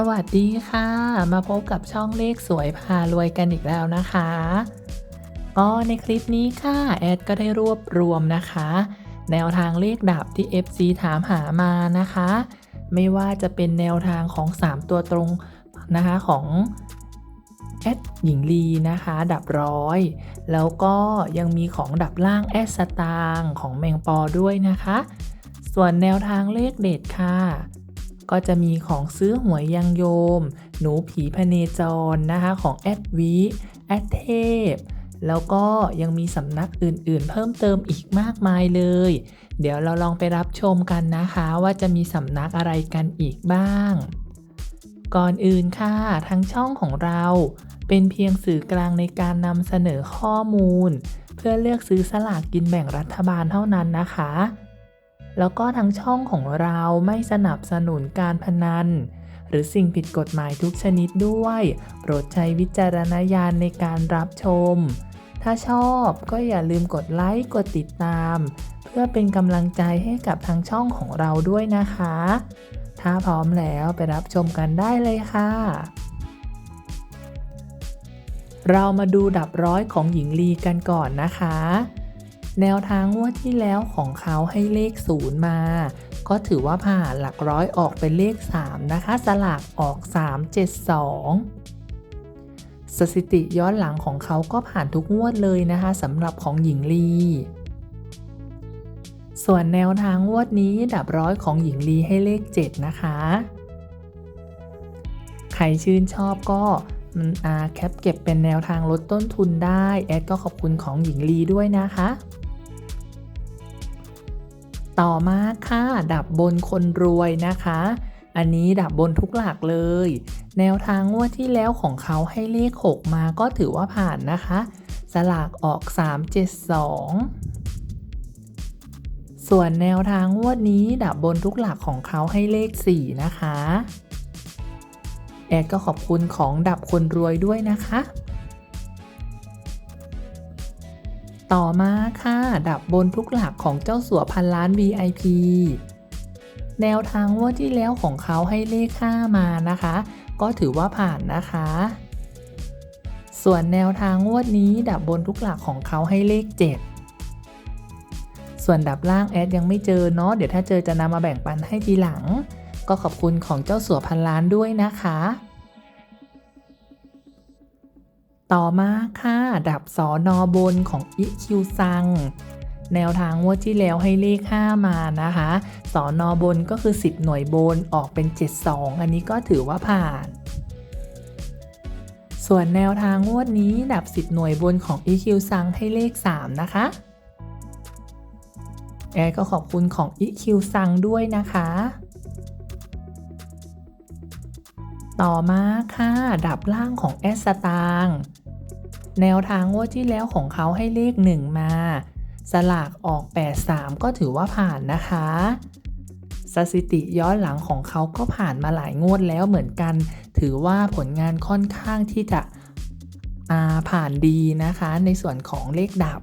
สวัสดีค่ะ มาพบกับช่องเลขสวยพารวยกันอีกแล้วนะคะก็ในคลิปนี้ค่ะแอดก็ได้รวบรวมนะคะ แนวทางเลขดับที่ FC ถามหามานะคะ ไม่ว่าจะเป็นแนวทางของ 3 ตัวตรงนะคะของแอดหญิงลีนะคะ ดับร้อย แล้วก็ยังมีของดับล่างแอดสตางของแมงปอด้วยนะคะ ส่วนแนวทางเลขเด็ดค่ะ ก็จะมีของซื้อหวยยังโยม หนูผีพเนจรนะคะของแอดวิแอดเทพแล้วก็ยังมีสำนักอื่นๆ เพิ่มเติมอีกมากมายเลย เดี๋ยวเราลองไปรับชมกันนะคะ ว่าจะมีสำนักอะไรกันอีกบ้าง ก่อนอื่นค่ะทางช่องของเราเป็นเพียงสื่อกลางในการนำเสนอข้อมูล เพื่อเลือกซื้อสลากกินแบ่งรัฐบาลเท่านั้นนะคะ แล้วก็ทางช่องของเราไม่สนับสนุนการพนัน หรือสิ่งผิดกฎหมายทุกชนิดด้วย โปรดใช้วิจารณญาณในการรับชม ถ้าชอบก็อย่าลืมกดไลค์กดติดตาม เพื่อเป็นกำลังใจให้กับทางช่องของเราด้วยนะคะ ถ้าพร้อมแล้วไปรับชมกันได้เลยค่ะเรามาดูดับร้อยของหญิงลีกันก่อนนะคะ แนวทางงวดที่แล้วของเขาให้เลขศูนย์มา ก็ถือว่าผ่านหลักร้อยออกเป็นเลข 3 นะคะ สลากออก 372 สถิติย้อนหลังของเขาก็ผ่านทุกงวดเลยนะคะสำหรับของหญิงลีส่วนแนวทางงวดนี้ดับร้อยของหญิงลีให้เลข 7 นะคะ ใครชื่นชอบก็มันอาแคปเก็บเป็นแนวทางลดต้นทุนได้ แอดก็ขอบคุณของหญิงลีด้วยนะคะ ต่อมาค่ะ ดับบนคนรวยนะคะ อันนี้ดับบนทุกหลักเลย แนวทางงวดที่แล้วของเขาให้เลข 6 มาก็ถือว่าผ่านนะคะ สลากออก 372 ส่วนแนวทางงวดนี้ดับบนทุกหลักของเขาให้เลข 4 นะคะ แอดก็ขอบคุณของดับคนรวยด้วยนะคะ ต่อมาค่ะดับบนทุกหลักของเจ้าสัวพันล้าน VIP แนวทางงวดที่แล้วของเขาให้เลข5มานะคะ ก็ถือว่าผ่านนะคะ ส่วนแนวทางงวดนี้ดับบนทุกหลักของเขาให้เลข 7 ส่วนดับล่างแอดยังไม่เจอเนาะเดี๋ยวถ้าเจอจะนำมาแบ่งปันให้ทีหลัง ก็ขอบคุณของเจ้าสัวพันล้านด้วยนะคะ ต่อมาค่ะดับสอนอบนของอิคิวซัง แนวทางงวดที่แล้วให้เลข 5 มานะคะสอนอบนก็คือ 10 หน่วยบนออกเป็น 72 อันนี้ก็ถือว่าผ่าน ส่วนแนวทางงวดนี้ดับ 10 หน่วยบนของ EQ ซังให้เลข 3 นะคะแอร์ก็ขอบคุณของ EQ ซังด้วยนะคะต่อมาค่ะ ดับล่างของแอสตาง แนวทางงวดที่แล้วของเขาให้เลข 1 มา สลากออก 83 ก็ถือว่าผ่านนะคะ สถิติย้อนหลังของเขาก็ผ่านมาหลายงวดแล้วเหมือนกัน ถือว่าผลงานค่อนข้างที่จะาผ่านดีนะคะ ในส่วนของเลขดับ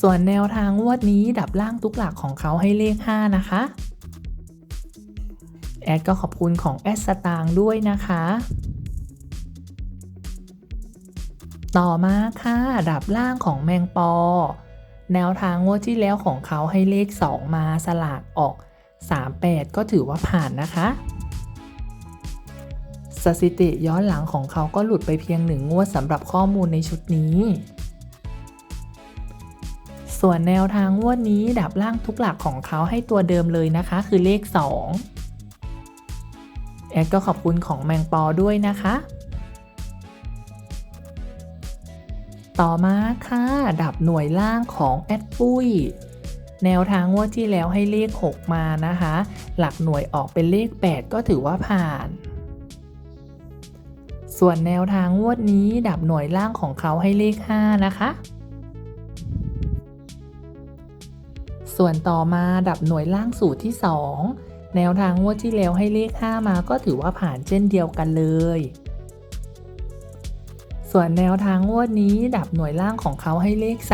ส่วนแนวทางงวดนี้ดับล่างทุกหลักของเขาให้เลข 5 นะคะ แอดก็ขอบคุณของแอดสตางด้วยนะคะ ต่อมาค่ะดับล่างของแมงปอ แนวทางงวดที่แล้วของเขาให้เลข 2 มาสลากออก 38 ก็ถือว่าผ่านนะคะ สถิติย้อนหลังของเขาก็หลุดไปเพียงหนึ่งงวดสำหรับข้อมูลในชุดนี้ ส่วนแนวทางงวดนี้ดับล่างทุกหลักของเขาให้ตัวเดิมเลยนะคะ คือเลข 2 แอดก็ขอบคุณของแมงปอด้วยนะคะ ต่อมาค่ะ ดับหน่วยล่างของแอดปุ้ย แนวทางงวดที่แล้วให้เลข 6 มานะคะ หลักหน่วยออกเป็นเลข 8 ก็ถือว่าผ่าน ส่วนแนวทางงวดนี้ ดับหน่วยล่างของเขาให้เลข 5 นะคะ ส่วนต่อมาดับหน่วยล่างสูตรที่ 2 แนวทางงวดที่แล้วให้เลข 5 มาก็ถือว่าผ่านเช่นเดียวกันเลย ส่วนแนวทางงวดนี้ดับหน่วยล่างของเขาให้เลข 3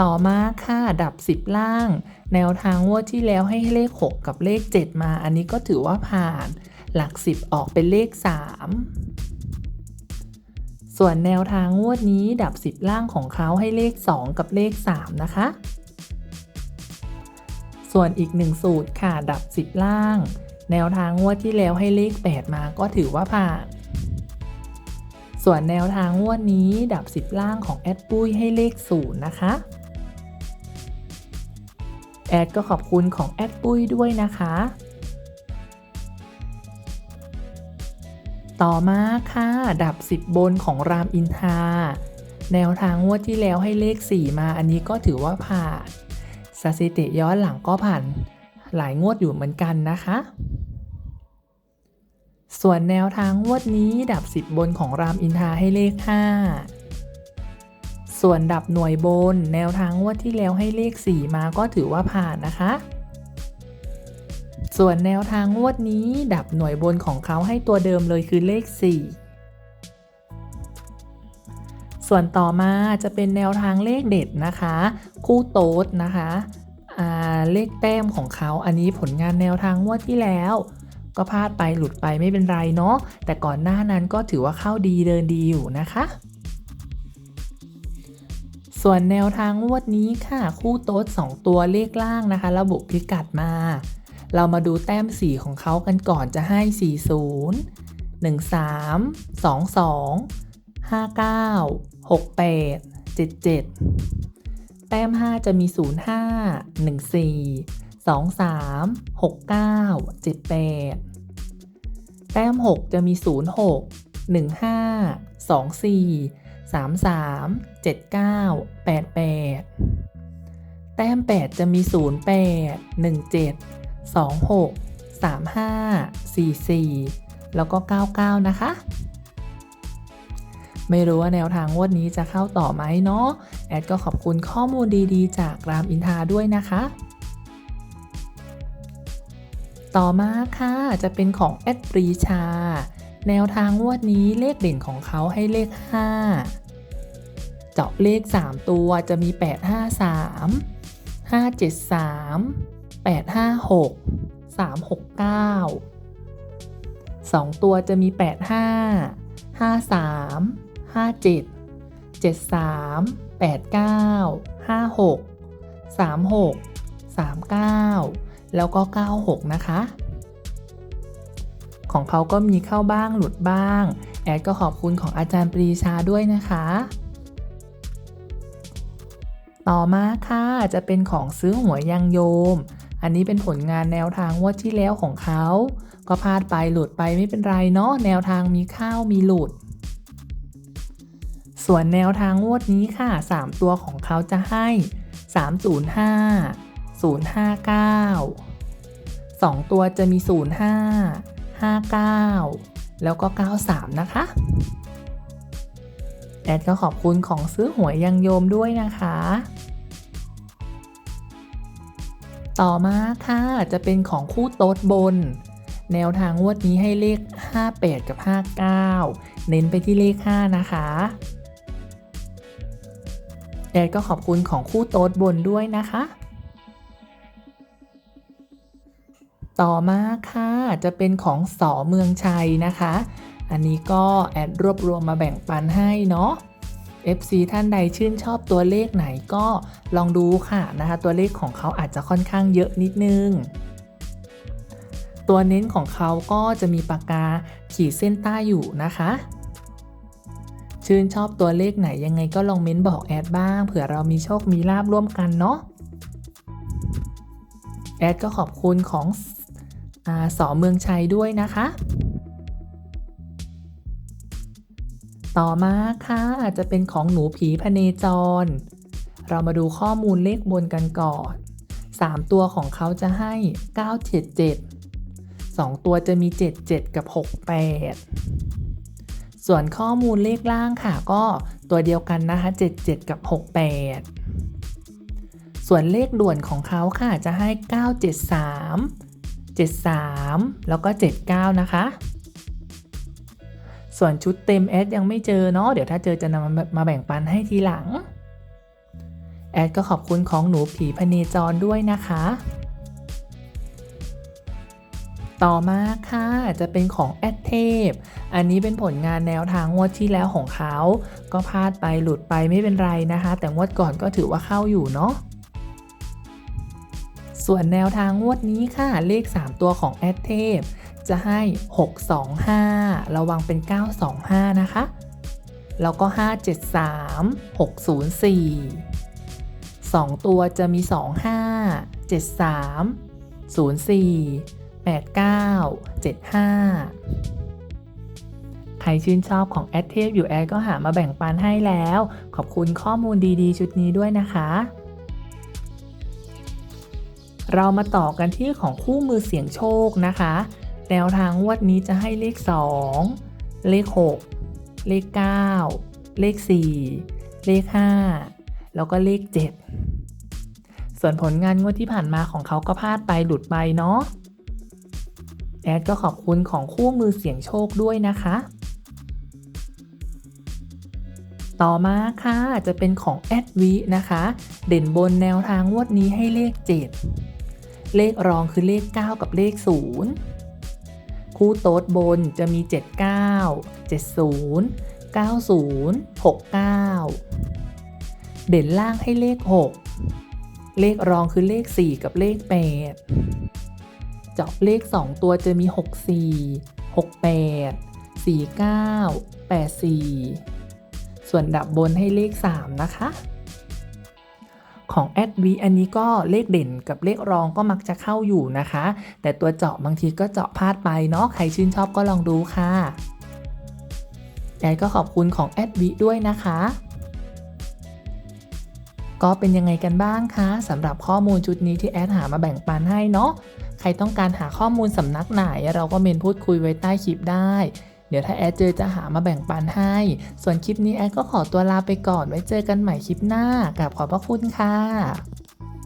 ต่อมาค่ะดับ 10 ล่าง แนวทางงวดที่แล้วให้เลข 6 กับเลข 7 มา อันนี้ก็ถือว่าผ่าน หลัก 10 ออกเป็นเลข 3 ส่วนแนวทางงวดนี้ดับ 10 ล่างของเขาให้เลข 2 กับเลข 3 นะคะ ส่วนอีก 1 สูตรค่ะดับ 10 ล่าง แนวทางงวดที่แล้วให้เลข 8 มาก็ถือว่าผ่าน ส่วนแนวทางงวดนี้ดับ 10 ล่างของแอดปุ้ยให้เลข 0 นะคะ แอดก็ขอบคุณของแอดปุ้ยด้วยนะคะ ต่อมาค่ะดับ 10 บนของรามอินทราแนวทางงวดที่แล้วให้เลข 4 มาอันนี้ก็ถือว่าผ่านสถิติย้อนหลังก็ผ่าน หลายงวดอยู่เหมือนกันนะคะ ส่วนแนวทางงวดนี้ดับ 10 บนของรามอินทาให้เลข 5 ส่วนดับหน่วยบน แนวทางงวดที่แล้วให้เลข 4 มาก็ถือว่าผ่านนะคะ ส่วนแนวทางงวดนี้ดับหน่วยบนของเขาให้ตัวเดิมเลยคือเลข 4ส่วนต่อมาจะเป็นแนวทางเลขเด็ดนะคะ คู่โต๊ดนะคะ เลขแต้มของเขาอันนี้ผลงานแนวทางงวดที่แล้ว ก็พลาดไปหลุดไปไม่เป็นไรเนาะแต่ก่อนหน้านั้นก็ถือว่าเข้าดีเดินดีอยู่นะคะ ส่วนแนวทางงวดนี้ค่ะ คู่โต๊ด 2 ตัวเลขล่างนะคะ ระบุพิกัดมา เรามาดูแต้มสีของเขากันก่อนจะให้ 40 13 22 59 68 77 แต้ม 5 จะมี 05 14 23 69 78 แต้ม 6 จะมี 06 15 24 33 79 88 แต้ม 8 จะมี 08 17 26 35 44 แล้วก็ 99 นะคะ ไม่รู้ว่าแนวทางงวดนี้จะเข้าต่อไหมเนาะแอดก็ขอบคุณข้อมูลดีๆ จากรามอินทาด้วยนะคะ ต่อมาค่ะจะเป็นของแอดปรีชา แนวทางงวดนี้เลขเด่นของเขาให้เลข 5 เจาะเลข 3 ตัวจะมี 853 573 856 369 2 ตัวจะมี 85 53 57 73 89 56 36 39 แล้วก็ 96 นะคะ ของเขาก็มีเข้าบ้างหลุดบ้าง แอดก็ขอบคุณของอาจารย์ปรีชาด้วยนะคะ ต่อมาค่ะจะเป็นของซื้อหัวยังโยม อันนี้เป็นผลงานแนวทางวดที่แล้วของเขา ก็พลาดไปหลุดไปไม่เป็นไรเนาะแนวทางมีเข้ามีหลุด ส่วนแนวทางงวดนี้ค่ะ 3 ตัวของเขาจะให้ 305 059 2 ตัวจะมี 05 59 แล้วก็ 93 นะคะ แอดก็ขอบคุณของซื้อหวยยังโยมด้วยนะคะ ต่อมาค่ะ จะเป็นของคู่โต๊ดบน แนวทางงวดนี้ให้เลข 58 กับ 59 เน้นไปที่เลข 5 นะคะ แอดก็ขอบคุณของคู่โต๊ดบนด้วยนะคะ ต่อมาค่ะจะเป็นของสอเมืองชัยนะคะ อันนี้ก็แอดรวบรวมมาแบ่งปันให้เนาะ FC ท่านใดชื่นชอบตัวเลขไหนก็ลองดูค่ะนะคะ ตัวเลขของเขาอาจจะค่อนข้างเยอะนิดนึง ตัวเน้นของเขาก็จะมีปากกาขีดเส้นใต้อยู่นะคะ ชื่นชอบตัวเลขไหนยังไงก็ลองเม้นบอกแอดบ้างเผื่อเรามีโชคมีลาบร่วมกันเนาะแอดก็ขอบคุณของอสอเมืองชัยด้วยนะคะ ต่อมาค่ะอาจะเป็นของหนูผีพเนจร เรามาดูข้อมูลเลขบนกันก่อน 3 ตัวของเขาจะให้ 977 2 ตัวจะมี 77 กับ 68 ส่วนข้อมูลเลขล่างค่ะ ก็ตัวเดียวกันนะคะ 77 กับ 68 ส่วนเลขด่วนของเขาค่ะจะให้ 973 73 แล้วก็ 79 นะคะ ส่วนชุดเต็มแอดยังไม่เจอเนาะเดี๋ยวถ้าเจอจะนำมาแบ่งปันให้ทีหลังแแอดก็ขอบคุณของหนูผีพเนจรด้วยนะคะ ต่อมาค่ะจะเป็นของแอดเทพอันนี้เป็นผลงานแนวทางงวดที่แล้วของเขา ก็พลาดไปหลุดไปไม่เป็นไรนะคะ แต่งวดก่อนก็ถือว่าเข้าอยู่เนาะส่วนแนวทางงวดนี้ค่ะ เลข 3 ตัวของแอดเทพจะให้ 625 ระวังเป็น 925 นะคะ แล้วก็ 573 604 2 ตัวจะมี 25 73 04 89 75 ใครชื่นชอบของแอดเทพอยู่แอดก็หามาแบ่งปันให้แล้ว ขอบคุณข้อมูลดีๆ ชุดนี้ด้วยนะคะ เรามาต่อกันที่ของคู่มือเสียงโชคนะคะ แนวทางงวดนี้จะให้เลข 2 เลข 6 เลข 9 เลข 4 เลข 5 แล้วก็เลข 7 ส่วนผลงานงวดที่ผ่านมาของเขาก็พลาดไปหลุดไปเนาะ แอดก็ขอบคุณของคู่มือเสียงโชคด้วยนะคะ ต่อมาค่ะจะเป็นของแอดวินะคะ เด่นบนแนวทางงวดนี้ให้เลข 7 เลขรองคือเลข 9 กับเลข 0 คู่โต๊ดบนจะมี 79 70 90 69 เด่นล่างให้เลข 6 เลขรองคือเลข 4 กับเลข 8 เจาะเลข 2 ตัวจะมี 64 68 49 84 ส่วนดับบนให้เลข 3 นะคะ ของแอดวีอันนี้ก็เลขเด่นกับเลขรองก็มักจะเข้าอยู่นะคะ แต่ตัวเจาะบางทีก็เจาะพลาดไปเนาะใครชื่นชอบก็ลองดูค่ะแอดก็ขอบคุณของแอดวีด้วยนะคะ ก็เป็นยังไงกันบ้างคะสำหรับข้อมูลชุดนี้ที่แอดหามาแบ่งปันให้เนาะ ใครต้องการหาข้อมูลสำนักไหน เราก็เมนพูดคุยไว้ใต้คลิปได้ เดี๋ยวถ้าแอดเจอจะหามาแบ่งปันให้ ส่วนคลิปนี้แอดก็ขอตัวลาไปก่อนไว้เจอกันใหม่คลิปหน้ากับขอบพระคุณค่ะ